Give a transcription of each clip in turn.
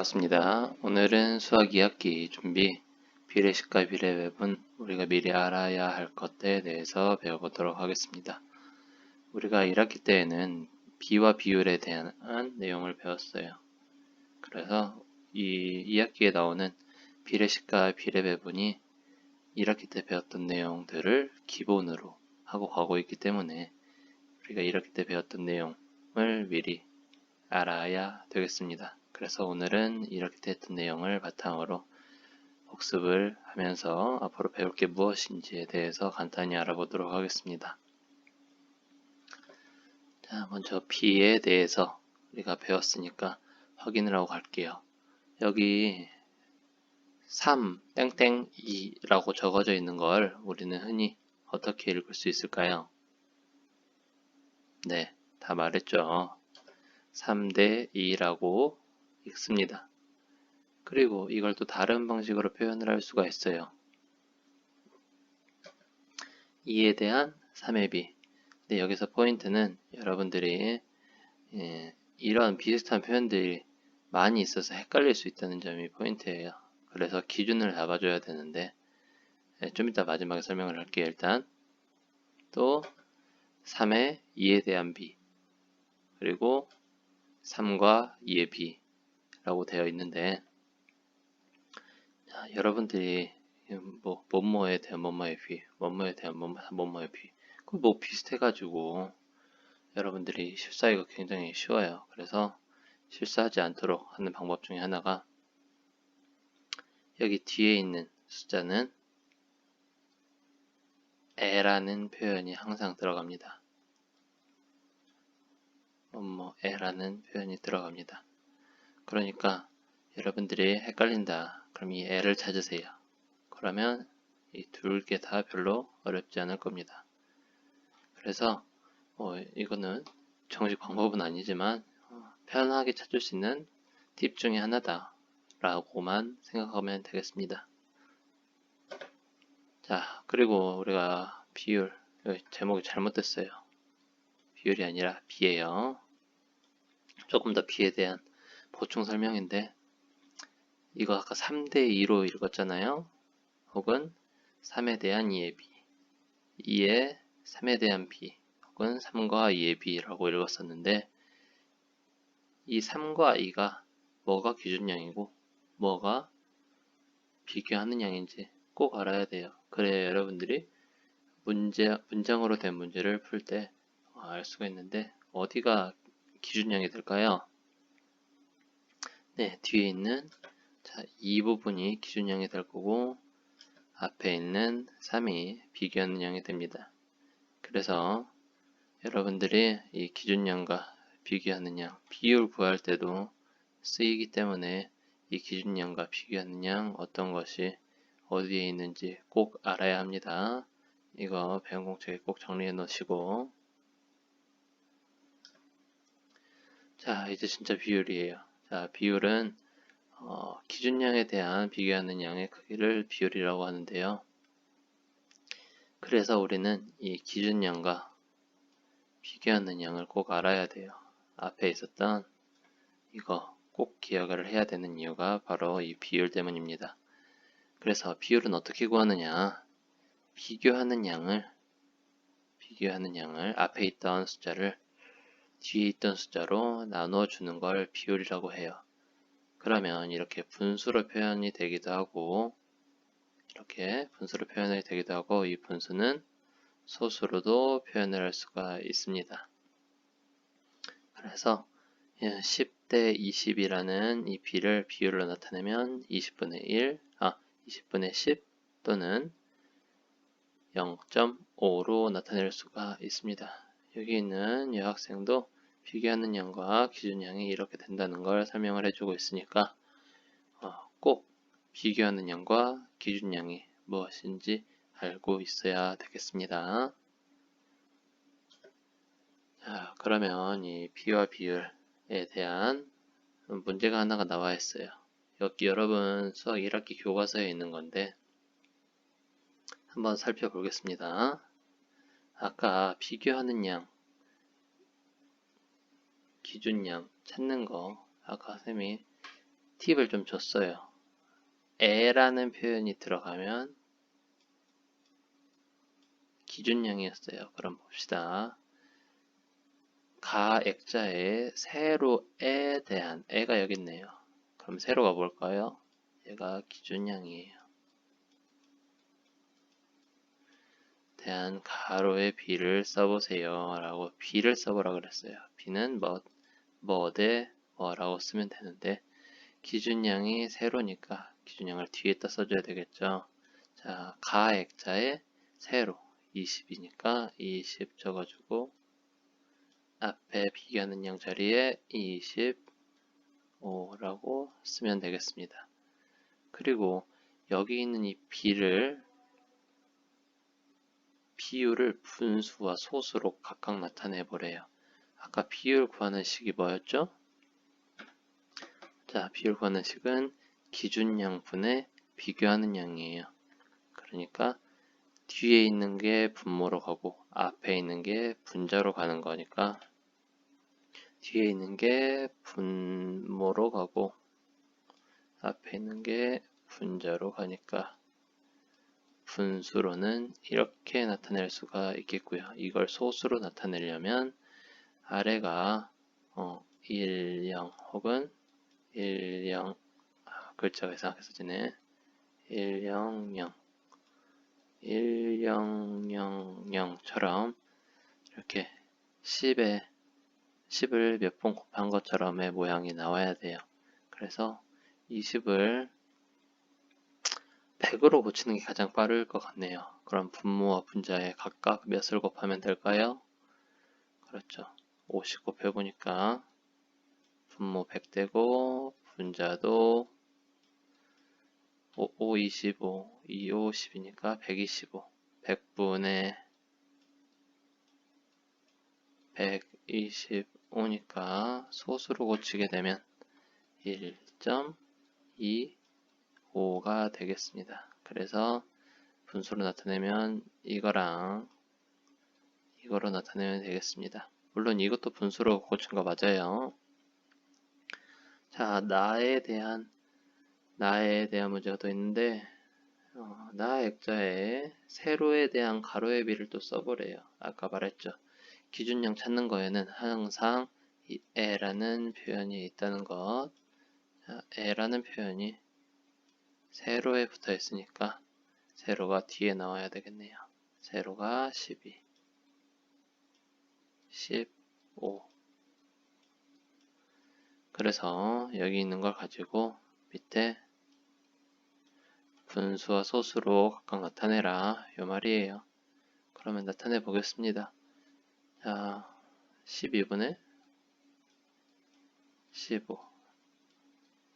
반갑습니다. 오늘은 수학 2학기 준비 비례식과 비례배분 우리가 미리 알아야 할 것들에 대해서 배워보도록 하겠습니다. 우리가 1학기 때에는 비와 비율에 대한 내용을 배웠어요. 그래서 이 2학기에 나오는 비례식과 비례배분이 1학기 때 배웠던 내용들을 기본으로 하고 가고 있기 때문에 우리가 1학기 때 배웠던 내용을 미리 알아야 되겠습니다. 그래서 오늘은 이렇게 됐던 내용을 바탕으로 복습을 하면서 앞으로 배울 게 무엇인지에 대해서 간단히 알아보도록 하겠습니다. 자, 먼저 B에 대해서 우리가 배웠으니까 확인을 하고 갈게요. 여기 3 땡땡 2라고 적어져 있는 걸 우리는 흔히 어떻게 읽을 수 있을까요? 네, 다 말했죠. 3대 2라고 읽습니다. 그리고 이걸 또 다른 방식으로 표현을 할 수가 있어요. 2에 대한 3의 비. 근데 여기서 포인트는 여러분들이 예, 이런 비슷한 표현들이 많이 있어서 헷갈릴 수 있다는 점이 포인트예요. 그래서 기준을 잡아줘야 되는데 예, 좀 이따 마지막에 설명을 할게요. 일단 또 3의 2에 대한 비 그리고 3과 2의 비 라고 되어 있는데 자, 여러분들이 뭐 뭐뭐에 대한 뭐뭐의 비, 뭐뭐에 대한 뭐뭐, 뭐뭐의 비, 그뭐 비슷해 가지고 여러분들이 실사하기가 굉장히 쉬워요. 그래서 실수하지 않도록 하는 방법 중에 하나가 여기 뒤에 있는 숫자는 에라는 표현이 항상 들어갑니다. 뭐뭐 에라는 표현이 들어갑니다. 그러니까 여러분들이 헷갈린다. 그럼 이 애를 찾으세요. 그러면 이 둘 개 다 별로 어렵지 않을 겁니다. 그래서 어, 이거는 정식 방법은 아니지만 어, 편하게 찾을 수 있는 팁 중에 하나다 라고만 생각하면 되겠습니다. 자 그리고 우리가 비율 제목이 잘못됐어요. 비율이 아니라 비예요. 조금 더 비에 대한 보충 설명인데 이거 아까 3대2로 읽었잖아요. 혹은 3에 대한 2의 비 2에 3에 대한 비 혹은 3과 2의 비라고 읽었었는데 이 3과 2가 뭐가 기준량이고 뭐가 비교하는 양인지 꼭 알아야 돼요. 그래야 여러분들이 문제, 문장으로 된 문제를 풀 때 알 수가 있는데 어디가 기준량이 될까요? 네, 뒤에 있는 자, 이 부분이 기준량이 될 거고 앞에 있는 3이 비교하는 양이 됩니다. 그래서 여러분들이 이 기준량과 비교하는 양, 비율 구할 때도 쓰이기 때문에 이 기준량과 비교하는 양 어떤 것이 어디에 있는지 꼭 알아야 합니다. 이거 배운 공책에 꼭 정리해 놓으시고 자 이제 진짜 비율이에요. 자, 비율은 어, 기준량에 대한 비교하는 양의 크기를 비율이라고 하는데요. 그래서 우리는 이 기준량과 비교하는 양을 꼭 알아야 돼요. 앞에 있었던 이거 꼭 기억을 해야 되는 이유가 바로 이 비율 때문입니다. 그래서 비율은 어떻게 구하느냐? 비교하는 양을 비교하는 양을 앞에 있던 숫자를 뒤에 있던 숫자로 나눠 주는 걸 비율이라고 해요. 그러면 이렇게 분수로 표현이 되기도 하고 이렇게 분수로 표현이 되기도 하고 이 분수는 소수로도 표현을 할 수가 있습니다. 그래서 10 대 20이라는 이 비를 비율로 나타내면 20분의 1, 아 20분의 10 또는 0.5로 나타낼 수가 있습니다. 여기 있는 여학생도 비교하는 양과 기준양이 이렇게 된다는 걸 설명을 해주고 있으니까 어, 꼭 비교하는 양과 기준양이 무엇인지 알고 있어야 되겠습니다. 자, 그러면 이 비와 비율 에 대한 문제가 하나가 나와 있어요. 여기 여러분 수학 1학기 교과서에 있는 건데 한번 살펴보겠습니다. 아까 비교하는 양, 기준량 찾는 거 아까 쌤이 팁을 좀 줬어요. 에라는 표현이 들어가면 기준량이었어요. 그럼 봅시다. 가 액자의 세로에 대한 에가 여기 있네요. 그럼 세로가 뭘까요? 얘가 기준량이에요. 대한 가로의 b를 써보세요. 라고 b를 써보라 그랬어요. b는 뭐, 뭐대 뭐라고 쓰면 되는데 기준량이 세로니까 기준량을 뒤에다 써줘야 되겠죠. 자, 가 액자의 세로 20이니까 20 적어주고 앞에 비교하는 양 자리에 25라고 쓰면 되겠습니다. 그리고 여기 있는 이 b를 비율을 분수와 소수로 각각 나타내 보래요. 아까 비율 구하는 식이 뭐였죠? 자, 비율 구하는 식은 기준양분의 비교하는 양이에요. 그러니까 뒤에 있는 게 분모로 가고 앞에 있는 게 분자로 가는 거니까 뒤에 있는 게 분모로 가고 앞에 있는 게 분자로 가니까 분수로는 이렇게 나타낼 수가 있겠고요. 이걸 소수로 나타내려면 아래가 어, 1, 0 혹은 1, 0 아, 글자가 이상하게 써지네. 1, 0, 0 1, 0, 0, 0처럼 이렇게 10에 10을 몇 번 곱한 것처럼의 모양이 나와야 돼요. 그래서 20을 100으로 고치는 게 가장 빠를 것 같네요. 그럼 분모와 분자에 각각 몇을 곱하면 될까요? 그렇죠. 50 곱해보니까 분모 100 되고 분자도 5, 5 25, 2, 5, 10이니까 125. 100분의 125 니까 소수로 고치게 되면 1.2 5가 되겠습니다. 그래서 분수로 나타내면 이거랑 이거로 나타내면 되겠습니다. 물론 이것도 분수로 고친 거 맞아요. 자, 나에 대한 나에 대한 문제가 또 있는데 어, 나 액자에 세로에 대한 가로의 비를 또 써보래요. 아까 말했죠. 기준량 찾는 거에는 항상 이 에라는 표현이 있다는 것. 자, 에라는 표현이 세로에 붙어 있으니까 세로가 뒤에 나와야 되겠네요. 세로가 12, 15. 그래서 여기 있는 걸 가지고 밑에 분수와 소수로 각각 나타내라. 요 말이에요. 그러면 나타내 보겠습니다. 자, 12분의 15.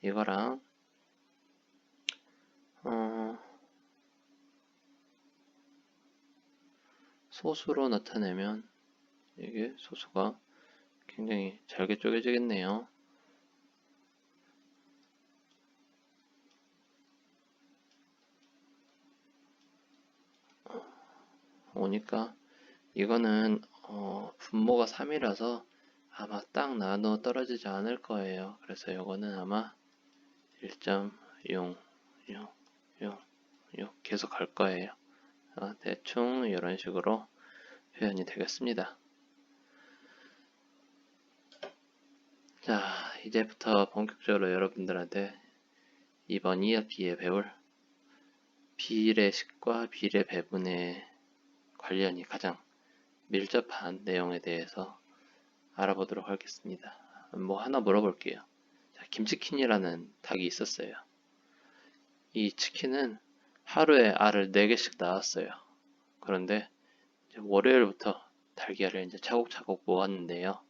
이거랑 어, 소수로 나타내면 이게 소수가 굉장히 잘게 쪼개지겠네요. 오니까 이거는 어, 분모가 3이라서 아마 딱 나눠 떨어지지 않을 거예요. 그래서 이거는 아마 1.0 0 요, 요 계속 갈 거예요. 어, 대충 이런 식으로 표현이 되겠습니다. 자, 이제부터 본격적으로 여러분들한테 이번 2학기에 배울 비례식과 비례 배분의 관련이 가장 밀접한 내용에 대해서 알아보도록 하겠습니다. 뭐 하나 물어볼게요. 자, 김치킨이라는 닭이 있었어요. 이 치킨은 하루에 알을 4개씩 낳았어요. 그런데 월요일부터 달걀을 이제 차곡차곡 모았는데요.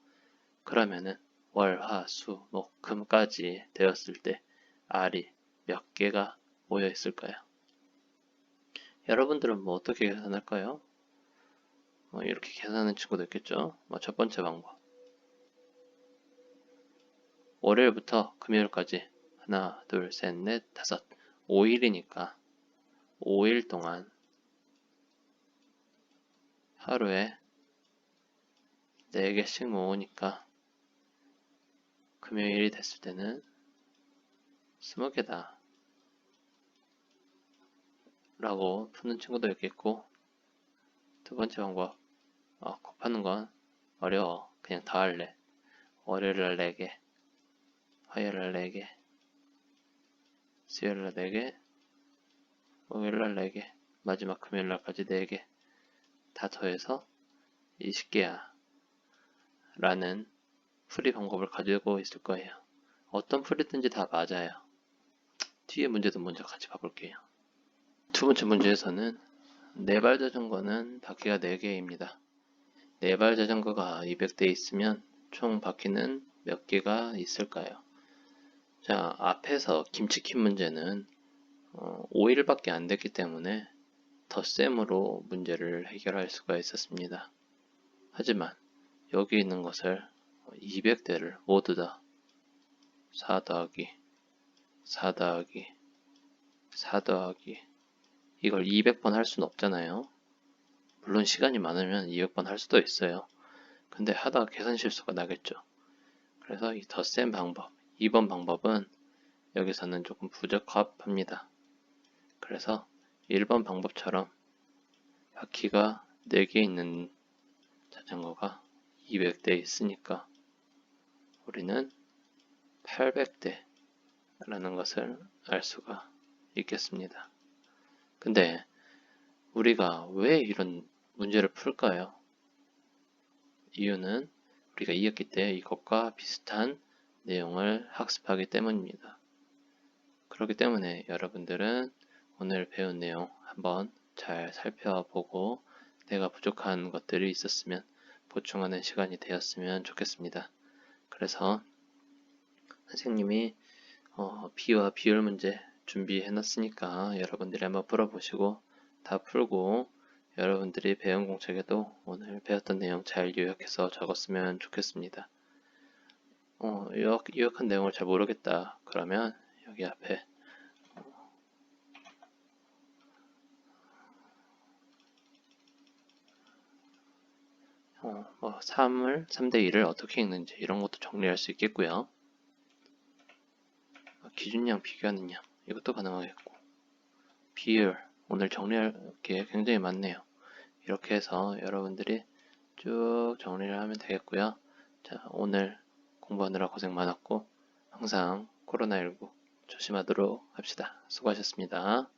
그러면은 월, 화, 수, 목, 금까지 되었을 때 알이 몇 개가 모여 있을까요? 여러분들은 뭐 어떻게 계산할까요? 뭐 이렇게 계산하는 친구도 있겠죠? 뭐첫 번째 방법. 월요일부터 금요일까지 하나, 둘, 셋, 넷, 다섯 5일이니까 5일 동안 하루에 4개씩 모으니까 금요일이 됐을 때는 20개다. 라고 푸는 친구도 있겠고 두 번째 방법 어, 곱하는 건 어려워. 그냥 더 할래. 월요일날 4개, 화요일날 4개, 수요일날 4개, 목요일날 4개, 마지막 금요일날까지 4개 다 더해서 20개야. 라는 풀이 방법을 가지고 있을 거예요. 어떤 풀이든지 다 맞아요. 뒤에 문제도 먼저 같이 봐볼게요. 두 번째 문제에서는 네발 자전거는 바퀴가 4개입니다. 네발 자전거가 200대 있으면 총 바퀴는 몇 개가 있을까요? 자, 앞에서 김치킨 문제는 어, 5일밖에 안 됐기 때문에 덧셈으로 문제를 해결할 수가 있었습니다. 하지만 여기 있는 것을 200대를 모두 다 4 더하기 4 더하기 4 더하기 이걸 200번 할 수는 없잖아요. 물론 시간이 많으면 200번 할 수도 있어요. 근데 하다가 계산 실수가 나겠죠. 그래서 이 덧셈 방법, 2번 방법은 여기서는 조금 부적합합니다. 그래서 1번 방법처럼 바퀴가 4개 있는 자전거가 200대 있으니까 우리는 800대 라는 것을 알 수가 있겠습니다. 근데 우리가 왜 이런 문제를 풀까요? 이유는 우리가 2학기 때 이것과 비슷한 내용을 학습하기 때문입니다. 그렇기 때문에 여러분들은 오늘 배운 내용 한번 잘 살펴보고 내가 부족한 것들이 있었으면 보충하는 시간이 되었으면 좋겠습니다. 그래서 선생님이 어, 비와 비율 문제 준비해 놨으니까 여러분들이 한번 풀어보시고 다 풀고 여러분들이 배운 공책에도 오늘 배웠던 내용 잘 요약해서 적었으면 좋겠습니다. 어, 요약, 요약한 내용을 잘 모르겠다. 그러면 여기 앞에 어, 뭐 3을 3대 2를 어떻게 읽는지 이런 것도 정리할 수 있겠고요. 어, 기준량 비교하는 양 이것도 가능하겠고 비율 오늘 정리할 게 굉장히 많네요. 이렇게 해서 여러분들이 쭉 정리를 하면 되겠고요. 자, 오늘 공부하느라 고생 많았고 항상 코로나19 조심하도록 합시다. 수고하셨습니다.